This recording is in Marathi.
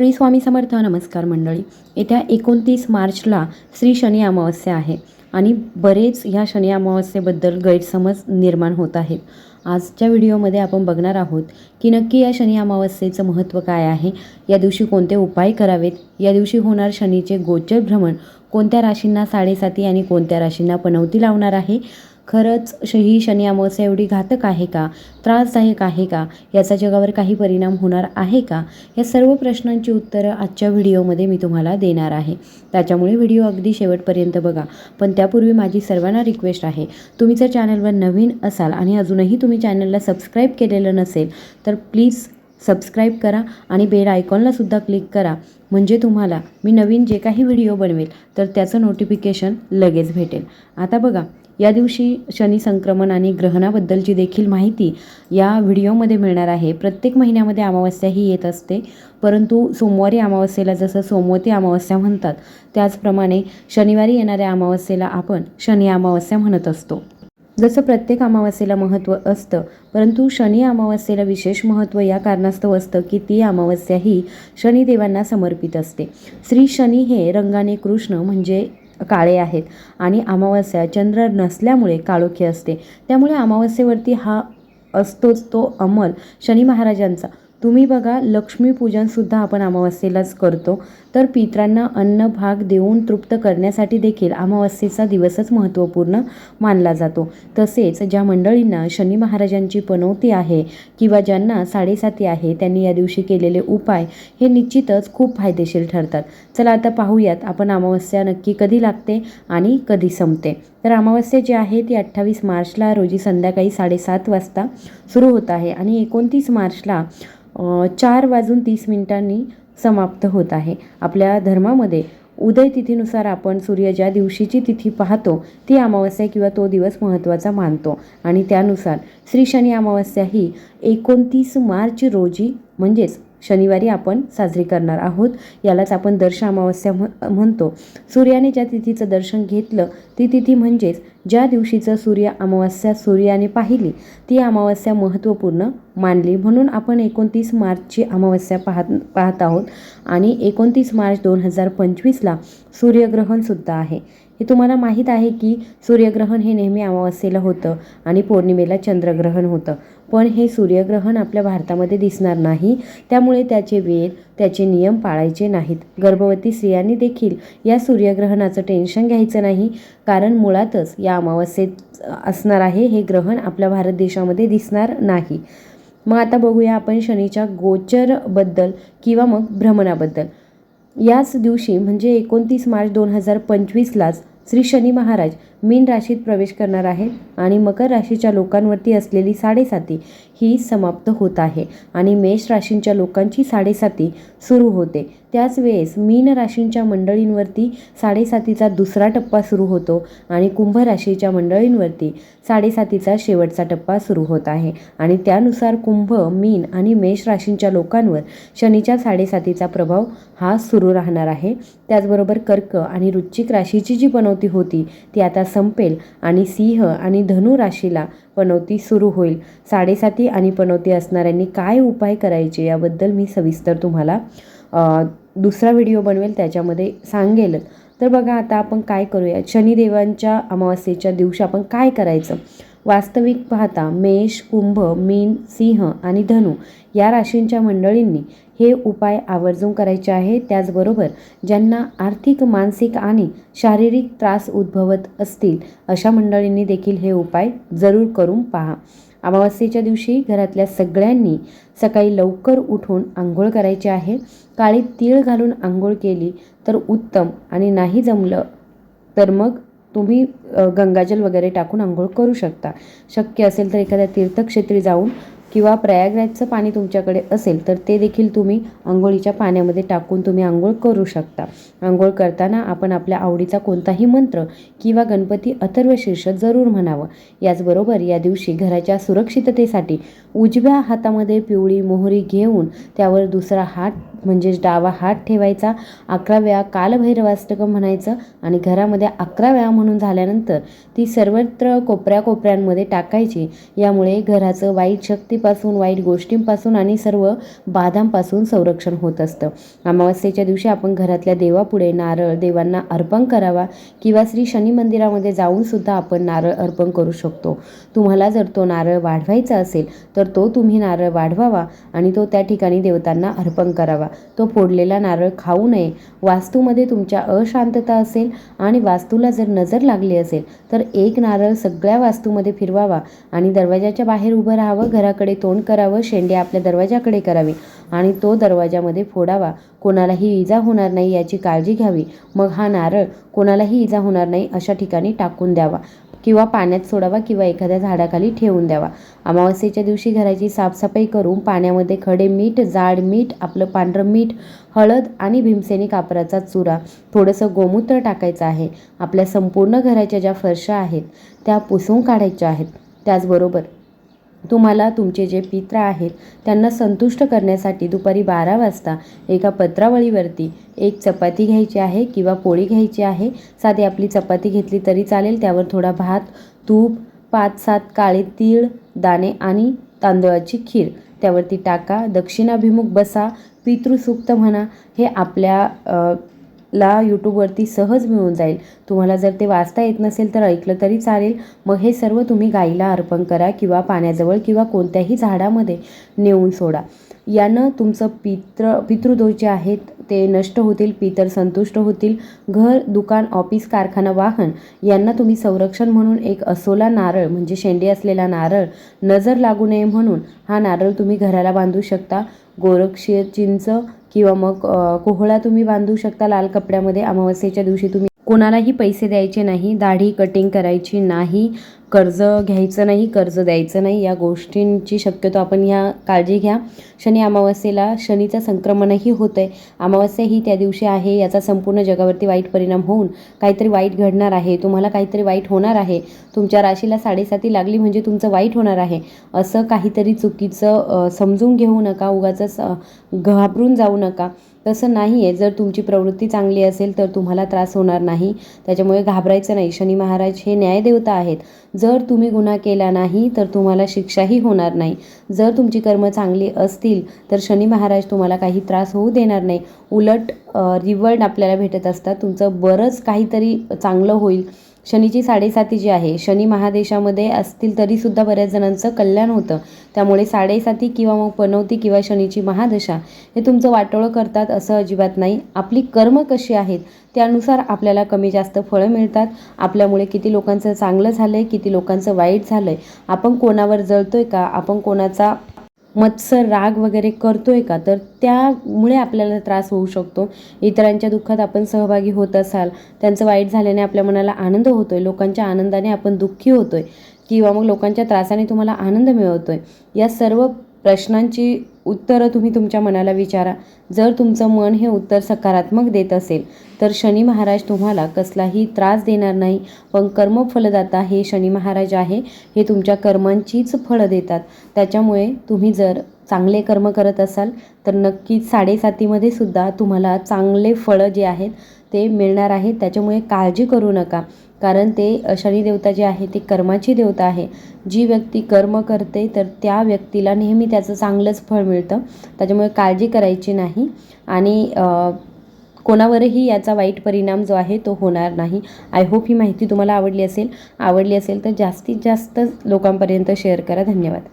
श्री स्वामी समर्थ नमस्कार मंडळी. येत्या एकोणतीस मार्चला श्री शनी अमावस्या आहे आणि बरेच ह्या शनी अमावस्येबद्दल गैरसमज निर्माण होत आहेत. आजच्या व्हिडिओमध्ये आपण बघणार आहोत की नक्की या शनी अमावस्येचं महत्त्व काय आहे या दिवशी कोणते उपाय करावेत या दिवशी होणार शनीचे गोचर भ्रमण कोणत्या राशींना साडेसाती आणि कोणत्या राशींना पनवती लावणार आहे खरंच ही शनी अमावस्या एवढी घातक आहे का? त्रासदायक आहे का? याचा जगावर काही परिणाम होणार आहे का? या सर्व प्रश्नांची उत्तरं आजच्या व्हिडिओमध्ये मी तुम्हाला देणार आहे. त्याच्यामुळे व्हिडिओ अगदी शेवटपर्यंत बघा. पण त्यापूर्वी माझी सर्वांना रिक्वेस्ट आहे तुम्ही जर चॅनलवर नवीन असाल आणि अजूनही तुम्ही चॅनलला सबस्क्राईब केलेलं नसेल तर प्लीज सबस्क्राईब करा आणि बेल आयकॉनलासुद्धा क्लिक करा. म्हणजे तुम्हाला मी नवीन जे काही व्हिडिओ बनवेल तर त्याचं नोटिफिकेशन लगेच भेटेल. आता बघा या दिवशी शनी संक्रमण आणि ग्रहणाबद्दलची देखील माहिती या व्हिडिओमध्ये मिळणार आहे. प्रत्येक महिन्यामध्ये अमावस्या ही येत असते परंतु सोमवारी अमावस्येला जसं सोमवती अमावस्या म्हणतात त्याचप्रमाणे शनिवारी येणाऱ्या अमावस्येला आपण शनी अमावस्या म्हणत असतो. जसं प्रत्येक अमावस्येला महत्त्व असतं परंतु शनी अमावस्येला विशेष महत्त्व या कारणास्तव असतं की ती अमावस्या ही शनिदेवांना समर्पित असते. श्री शनी हे रंगाने कृष्ण म्हणजे काळे आहेत. आणि अमावस्या चंद्र नसल्यामुळे काळोखी असते. त्यामुळे अमावस्येवरती हा असतोच तो अमल शनी महाराजांचा. तुम्ही बघा लक्ष्मीपूजनसुद्धा आपण अमावस्येलाच करतो. तर पित्रांना अन्न भाग देऊन तृप्त करण्यासाठी देखील अमावस्येचा दिवसच महत्त्वपूर्ण मानला जातो. तसेच ज्या मंडळींना शनी महाराजांची पनवती आहे किंवा ज्यांना साडेसाती आहे त्यांनी या दिवशी केलेले उपाय हे निश्चितच खूप फायदेशीर ठरतात. चला आता पाहूयात आपण अमावस्या नक्की कधी लागते आणि कधी संपते. तर अमावस्या जी आहे ती अठ्ठावीस मार्चला रोजी संध्याकाळी साडेसात वाजता सुरू होत आहे आणि एकोणतीस मार्चला चार वाजून तीस मिनिटांनी समाप्त होत आहे. आपल्या धर्मामध्ये उदय तिथीनुसार आपण सूर्य ज्या दिवशीची तिथी पाहतो ती अमावस्या किंवा तो दिवस महत्त्वाचा मानतो. आणि त्यानुसार श्री शनी अमावस्या ही एकोणतीस मार्च रोजी म्हणजेच शनिवारी आपण साजरी करणार आहोत. यालाच आपण दर्श अमावस्या म्ह म्हणतो. सूर्याने ज्या तिथीचं दर्शन घेतलं ती तिथी म्हणजेच ज्या दिवशीचं सूर्य अमावस्या सूर्याने पाहिली ती अमावस्या महत्त्वपूर्ण मानली. म्हणून आपण एकोणतीस मार्चची अमावस्या पाहत पाहत आहोत. आणि एकोणतीस मार्च दोन हजार पंचवीसला सूर्यग्रहणसुद्धा आहे. हे तुम्हाला माहीत आहे की सूर्यग्रहण हे नेहमी अमावस्येला होतं आणि पौर्णिमेला चंद्रग्रहण होतं. पण हे सूर्यग्रहण आपल्या भारतामध्ये दिसणार नाही. त्यामुळे त्याचे वेद त्याचे नियम पाळायचे नाहीत. गर्भवती स्त्रियांनी देखील या सूर्यग्रहणाचं टेन्शन घ्यायचं नाही. कारण मुळातच या अमावस्येत असणार आहे हे ग्रहण आपल्या भारत देशामध्ये दिसणार नाही. मग आता बघूया आपण शनीच्या गोचरबद्दल किंवा मग भ्रमणाबद्दल. याच दिवशी म्हणजे एकोणतीस मार्च दोन हजार पंचवीसलाच श्री शनी महाराज मीन राशीत प्रवेश करणार आहेत आणि मकर राशीच्या लोकांवरती असलेली साडेसाती ही समाप्त होत आहे आणि मेष राशींच्या लोकांची साडेसाती सुरू होते. त्याच वेळेस मीन राशींच्या मंडळींवरती साडेसातीचा दुसरा टप्पा सुरू होतो आणि कुंभ राशीच्या मंडळींवरती साडेसातीचा शेवटचा टप्पा सुरू होत आहे आणि त्यानुसार कुंभ मीन आणि मेष राशींच्या लोकांवर शनीच्या साडेसातीचा प्रभाव हा सुरू राहणार आहे. त्याचबरोबर कर्क आणि वृश्चिक राशीची जी बनव बनवती होती. ती आता संपेल आणि सिंह आणि धनु राशीला पनवती सुरू होईल. साडेसाती आणि पनवती असणाऱ्यांनी काय उपाय करायचे याबद्दल मी सविस्तर तुम्हाला दुसरा व्हिडिओ बनवेल त्याच्यामध्ये सांगेलच. तर बघा आता आपण काय करूया? शनिदेवांच्या अमावास्येच्या दिवशी आपण काय करायचं? वास्तविक पाहता मेष कुंभ मीन सिंह आणि धनु या राशींच्या मंडळींनी हे उपाय आवर्जून करायचे आहे. त्याचबरोबर ज्यांना आर्थिक मानसिक आणि शारीरिक त्रास उद्भवत असतील अशा मंडळींनी देखील हे उपाय जरूर करून पहा. अमावास्येच्या दिवशी घरातल्या सगळ्यांनी सकाळी लवकर उठून आंघोळ करायची आहे. काळी तीळ घालून आंघोळ केली तर उत्तम आणि नाही जमलं तर मग तुम्ही गंगाजल वगैरे टाकून आंघोळ करू शकता. शक्य असेल तर एखाद्या तीर्थक्षेत्री जाऊन किंवा प्रयागराजचं पाणी तुमच्याकडे असेल तर ते देखील तुम्ही आंघोळीच्या पाण्यामध्ये टाकून तुम्ही आंघोळ करू शकता. आंघोळ करताना आपण आपल्या आवडीचा कोणताही मंत्र किंवा गणपती अथर्व शीर्ष जरूर म्हणावं. याचबरोबर या दिवशी घराच्या सुरक्षिततेसाठी उजव्या हातामध्ये पिवळी मोहरी घेऊन त्यावर दुसरा हात म्हणजेच डावा हात ठेवायचा. अकरा वेळा कालभैरवाष्टकम म्हणायचं आणि घरामध्ये अकरा वेळा म्हणून झाल्यानंतर ती सर्वत्र कोपऱ्या कोपऱ्यांमध्ये टाकायची. यामुळे घराचं वाईट शक्ती शक्तीपासून वाईट गोष्टींपासून आणि सर्व बाधांपासून संरक्षण होत असतं. अमावस्येच्या दिवशी आपण घरातल्या देवापुढे नारळ देवांना अर्पण करावा किंवा श्री शनी मंदिरामध्ये जाऊन सुद्धा आपण नारळ अर्पण करू शकतो. तुम्हाला जर तो नारळ वाढवायचा असेल तर तो तुम्ही नारळ वाढवावा आणि तो त्या ठिकाणी देवतांना अर्पण करावा. तो फोडलेला नारळ खाऊ नये. वास्तूमध्ये तुमच्या अशांतता असेल आणि वास्तूला जर नजर लागली असेल तर एक नारळ सगळ्या वास्तूमध्ये फिरवावा आणि दरवाजाच्या बाहेर उभं राहावं घराकडे तोंड करावं शेंडे आपल्या दरवाजाकडे करावी आणि तो दरवाजामध्ये फोडावा. कोणालाही इजा होणार नाही याची काळजी घ्यावी. मग हा नारळ कोणालाही इजा होणार नाही अशा ठिकाणी टाकून द्यावा किंवा पाण्यात सोडावा किंवा एखाद्या झाडाखाली ठेवून द्यावा. अमावस्येच्या दिवशी घराची साफसफाई करून पाण्यामध्ये खडे मीठ जाड मीठ आपलं पांढरं मीठ हळद आणि भीमसेनी कापराचा चुरा थोडंसं गोमूत्र टाकायचं आहे. आपल्या संपूर्ण घराच्या ज्या फरशा आहेत त्या पुसून काढायच्या आहेत. त्याचबरोबर तुम्हाला तुमचे जे पित्र आहेत त्यांना संतुष्ट करण्यासाठी दुपारी बारा वाजता एका पत्रावळीवरती एक चपाती घ्यायची आहे किंवा पोळी घ्यायची आहे. साधी आपली चपाती घेतली तरी चालेल. त्यावर थोडा भात तूप पाच सात काळे तीळ दाणे आणि तांदळाची खीर. त्यावरती टाका दक्षिणाभिमुख बसा पितृसूक्त म्हणा. हे आपल्या ला यूट्यूबवरती सहज मिळून जाईल. तुम्हाला जर ते वाचता येत नसेल तर ऐकलं तरी चालेल. मग हे सर्व तुम्ही गाईला अर्पण करा किंवा पाण्याजवळ किंवा कोणत्याही झाडामध्ये नेऊन सोडा. यानं तुमचं पित्र पितृदोष जे आहेत ते नष्ट होतील पितर संतुष्ट होतील. घर दुकान ऑफिस कारखाना वाहन यांना तुम्ही संरक्षण म्हणून एक असोला नारळ म्हणजे शेंडे असलेला नारळ नजर लागू नये म्हणून हा नारळ तुम्ही घराला बांधू शकता. गोरक्षीय चिंच किंवा मग कोहळा तुम्ही बांधू शकता. लाल कपड्यामध्ये अमावस्येच्या दिवशी तुम्ही कोणालाही पैसे द्यायचे नाही दाढी कटिंग करायची नाही. कर्ज घ्यायचं नाही कर्ज द्यायचं नाही या गोष्टींची शक्यतो आपण ह्या काळजी घ्या. शनी अमावस्येला शनीचं संक्रमणही होतं आहे अमावस्या ही त्या दिवशी आहे याचा संपूर्ण जगावरती वाईट परिणाम होऊन काहीतरी वाईट घडणार आहे तुम्हाला काहीतरी वाईट होणार आहे. तुमच्या राशीला साडेसाती लागली म्हणजे तुमचं वाईट होणार आहे. असं काहीतरी चुकीचं समजून घेऊ नका उगाच घाबरून जाऊ नका. तसं नाही आहे जर तुमची प्रवृत्ती चांगली असेल तर तुम्हाला त्रास होणार नाही. त्याच्यामुळे घाबरायचं नाही. शनी महाराज हे न्यायदेवता आहेत. जर तुम्ही गुन्हा केला नाही तर तुम्हाला शिक्षाही होणार नाही. जर तुमची कर्म चांगली असतील तर शनी महाराज तुम्हाला काही त्रास होऊ देणार नाही. उलट रिवॉर्ड आपल्याला भेटत असतात. तुमचं बरंच काहीतरी चांगलं होईल. शनीची साडेसाती जी आहे शनी महादेशामध्ये असतील तरीसुद्धा बऱ्याच जणांचं कल्याण होतं. त्यामुळे साडेसाती किंवा मग पनवती किंवा शनीची महादशा हे तुमचं वाटोळं करतात असं अजिबात नाही. आपली कर्म कशी आहेत त्यानुसार आपल्याला कमी जास्त फळं मिळतात. आपल्यामुळे किती लोकांचं चांगलं झालं आहे किती लोकांचं वाईट झालं आहे आपण कोणावर जळतो आहे का? आपण कोणाचा मत्सर राग वगैरे करतोय का? तर त्यामुळे आपल्याला त्रास होऊ शकतो. इतरांच्या दुःखात आपण सहभागी होत असाल त्यांचं वाईट झाल्याने आपल्या मनाला आनंद होतोय लोकांच्या आनंदाने आपण दुःखी होतोय किंवा मग लोकांच्या त्रासाने तुम्हाला आनंद मिळवतोय. या सर्व प्रश्नांची उत्तरं तुम्ही तुमच्या मनाला विचारा. जर तुमचं मन हे उत्तर सकारात्मक देत असेल तर शनी महाराज तुम्हाला कसलाही त्रास देणार नाही. पण कर्मफलदाता हे शनी महाराज आहे हे तुमच्या कर्मांचीच फळं देतात. त्याच्यामुळे तुम्ही जर चांगले कर्म करत असाल तर नक्कीच साडेसातीमध्ये सुद्धा तुम्हाला चांगले फळं जे आहेत ते मिळणार आहे. त्याच्यामुळे काळजी करू नका. कारण ते शनी शनिदेवता जे आहे ते कर्माची देवता आहे. जी व्यक्ती कर्म करते तर त्या व्यक्तीला नेहमी त्याचं चांगलंच फळ मिळतं. त्याच्यामुळे काळजी करायची नाही आणि कोणावरही याचा वाईट परिणाम जो आहे तो होणार नाही. आय होप ही माहिती तुम्हाला आवडली असेल. आवडली असेल तर जास्तीत जास्त लोकांपर्यंत शेअर करा. धन्यवाद.